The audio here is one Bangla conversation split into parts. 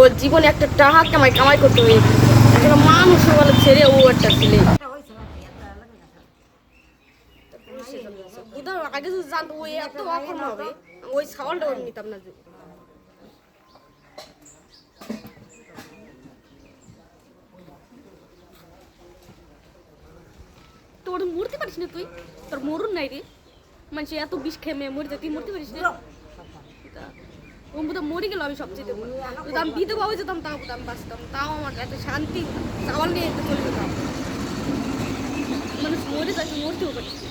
ওর জীবনে একটা টাকা কামাই কামাই করতে হবে একটা মানুষ বলে, ছেড়ে ও একটা ছেলে। তোর মরতে পারিস না তুই? তোর মরুন নাই রে। মানুষ এত বিষ খেয়ে মেয়ে মরে যায়, তুই মরতে পারিস না। ও বোধহয় মরে গেল আমি সবচেয়ে যদি আমি বিধবা হয়ে যেতাম, তাও আমি বাঁচতাম। তাও আমার একটা শান্তি, চাওয়াল নিয়ে একটু চলে যেতাম। মানুষ মরে তুই মরতেও পারিস না।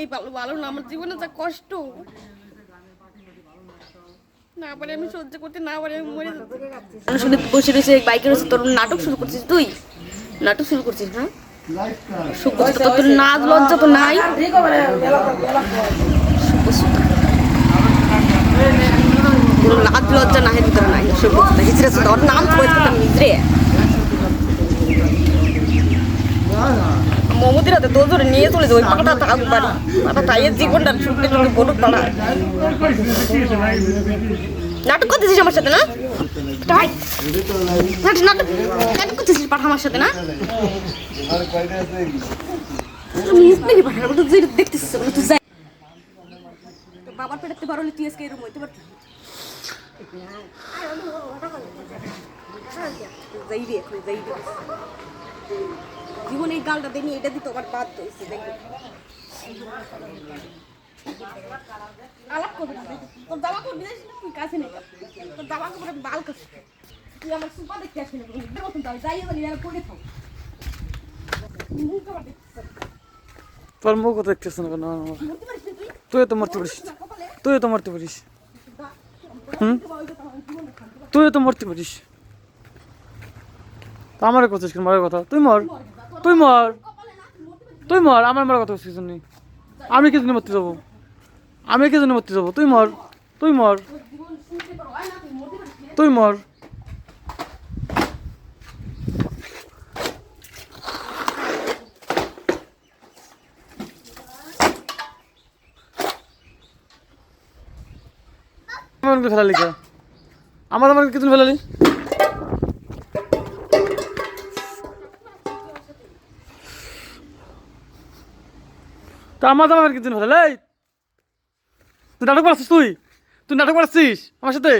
এই ভালো না, আমার জীবনে যা কষ্ট। না পারে আমি সহ্য করতে, না পারে আমি মরে যাচ্ছি। শুধু বসে রয়েছে বাইকের রয়েছে, তোর নাটক শুরু করছিস তুই? নাটক শুরু করছিস হ্যাঁ? তোর তোর নাচ লজ্জা তো নাই। কোনো লজ্জা নাই ভিতরে নাই করছিস হিজড়ে তোর নাম তো বলতে পারতাম হাতে তোর ধরে নিয়ে চলে যাব পাকাটা থাক বাড়ি পাটা তাইয়ের জীবনটা শুনতে শুনতে বলুক তারা নাটক করতেছিস আমার সাথে, না? নাটক করতেছিস পাঠা আমার সাথে, না? দেখতেছিস বাবার হইতে জীবনে এই গালটা দেনি এটা দিতে আমার বাদ হয়েছে আলাপ করবি না তোর জামা করবি না তুই কাছে নেই। তোর জামা কাপড়ে বাল কাছে। তুই আমার সুপা দেখতে আসবি না দেখো তাই যাই এবার নিয়ে করে থাক। তোর দেখতেছ না কেন? তুই? তো মরতে পারিস। তুই তো মরতে পারিস। হুম? তুই তো মরতে পারিস। তা আমার কথা কেন মরার কথা। তুই মর। তুই মর তুই মর। আমার মরার কথা কিছু নেই আমি কি জন্য মরতে যাব। আমি কি জন্য মরতে যাব? তুই মর। তুই মর। তুই মর। আমার ফেলালি কে? আমার আমার কিছু ফেলালি? তা আমার কিছু ফেলালি? এই! তুই নাটক করাচ্ছিস তুই? তুই নাটক করাচ্ছিস আমার সাথে?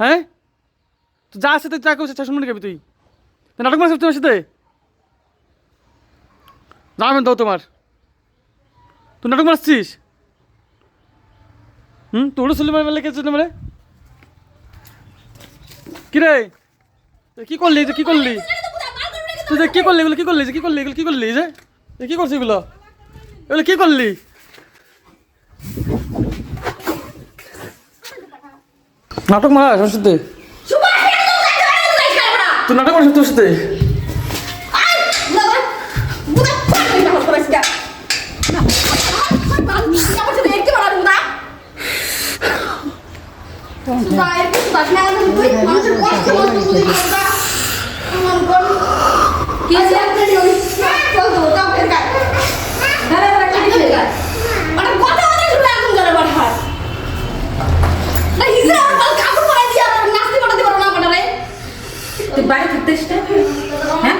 হ্যাঁ? তুই যা আছে তুই যা করছিস শুনে যাবি তুই? তুই নাটক করাচ্ছিস তোমার সাথে? জানাবেন দাও তোমার। তুই নাটক করাচ্ছিস হুম? তোর ছেলে মেয়ে মেলে গেছে মানে কি রে? এ কি করলি? যে কি করলি? তুই যে কি করলি এগুলো কি করলি? যে কি করলি এগুলো কি করলি? যে? কি করছিস এগুলো? এগুলো কি করলি? নাটক মারা তোর সাথে তুই নাটক মারা তোর সাথে তুই বাইরে থাকতে হ্যাঁ